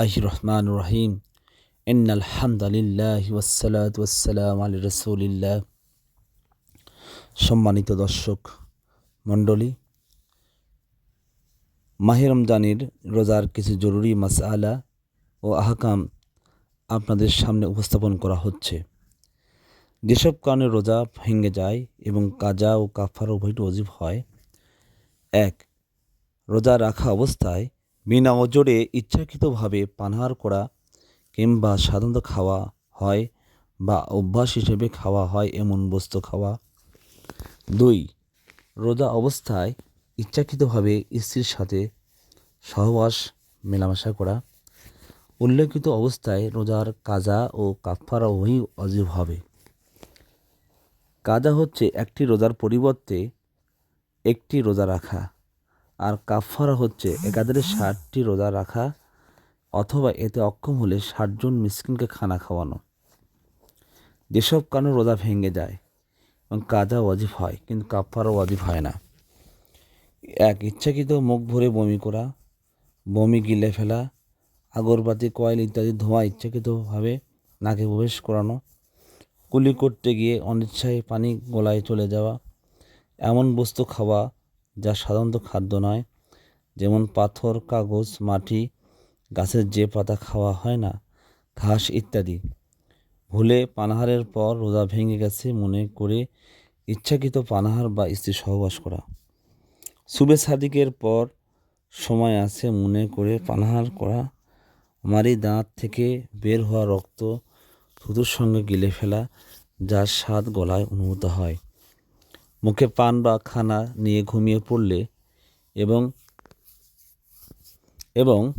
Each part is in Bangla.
আহ রহমান রহিম ইন আলহামদুলিল্লাহ ওসালাত ওসালাম আলী রসুলিল্লাহ সম্মানিত দর্শক মণ্ডলী মাহির রমজানের রোজার কিছু জরুরি মাসআলা ও আহকাম আপনাদের সামনে উপস্থাপন করা হচ্ছে। যেসব কারণে রোজা ভেঙে যায় এবং কাজা ও কাফার উভয়টি অজীব হয়। এক, রোজা রাখা অবস্থায় বিনা অজরে ইচ্ছাকৃতভাবে পানাহার করা কিংবা সাধারণত খাওয়া হয় বা অভ্যাস হিসেবে খাওয়া হয় এমন বস্তু খাওয়া। দুই, রোজা অবস্থায় ইচ্ছাকৃতভাবে স্ত্রীর সাথে সহবাস মেলামেশা করা। উল্লেখিত অবস্থায় রোজার কাজা ও কাফারা উভয়ই অজীব হবে। কাজা হচ্ছে একটি রোজার পরিবর্তে একটি রোজা রাখা। আর কাফারা হচ্ছে একাধারে ষাটটি রোজা রাখা অথবা এতে অক্ষম হলে ষাটজন মিসকিনকে খানা খাওয়ানো। যেসব কারণে রোজা ভেঙে যায় এবং কাজা ওয়াজিব হয়, কিন্তু কাফারও ওয়াজিব হয় না। এক, ইচ্ছাকৃত মুখ ভরে বমি করা, বমি গিলে ফেলা, আগরবাতি, কয়েল ইত্যাদি ধোঁয়া ইচ্ছাকৃতভাবে নাকে প্রবেশ করানো, কুলি করতে গিয়ে অনিচ্ছায় পানি গলায় চলে যাওয়া, এমন বস্তু খাওয়া যা সাধারণত খাদ্য নয়। যেমন পাথর, কাগজ, মাটি, গাছের যে পাতা খাওয়া হয় না, ঘাস ইত্যাদি। ভুলে পানাহারের পর রোজা ভেঙে গেছে মনে করে ইচ্ছাকৃত পানাহার বা স্ত্রী সহবাস করা। সুবে সাদিকের পর সময় আছে মনে করে পানাহার করা। মারি দাঁত থেকে বের হওয়া রক্ত থুতুর সঙ্গে গিলে ফেলা, যার স্বাদ গলায় অনুভূত হয়। মুখে পান বা খানা নিয়ে ঘুমিয়ে পড়লে এবং এবং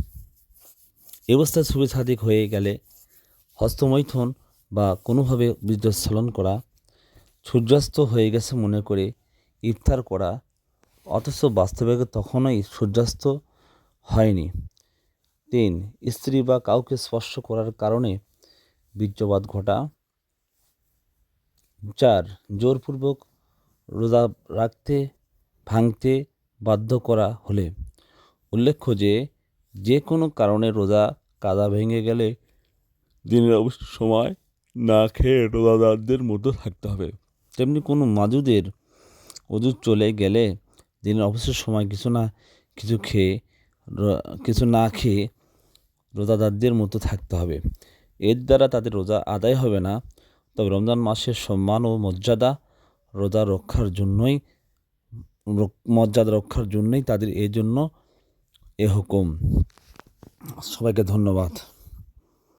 অবস্থায় ছবি ছাদিক হয়ে গেলে হস্তমৈথন বা কোনোভাবে বীর্যস্খলন করা, সূর্যাস্ত হয়ে গেছে মনে করে ইফতার করা, অথচ বাস্তবে তখনই সূর্যাস্ত হয়নি। তিন, স্ত্রী বা কাউকে স্পর্শ করার কারণে বীর্যপাত ঘটা। চার, জোরপূর্বক রোজা রাখতে, ভাঙতে বাধ্য করা হলে। উল্লেখ্য যে যে কোনো কারণে রোজা কাদা ভেঙে গেলে দিনের অবশ্য সময় না খেয়ে রোজাদারদের মধ্যে থাকতে হবে। তেমনি কোনো মাজুদের অজুদ চলে গেলে দিনের অবসর সময় কিছু না কিছু খেয়ে কিছু না খেয়ে রোজাদারদের মতো থাকতে হবে। এর দ্বারা তাদের রোজা আদায় হবে না। তবে রমজান মাসের সম্মান ও মর্যাদা রোজা রক্ষার জন্যই মর্যাদা রক্ষার জন্যই তাদের এই জন্য এ হুকুম। সবাইকে ধন্যবাদ।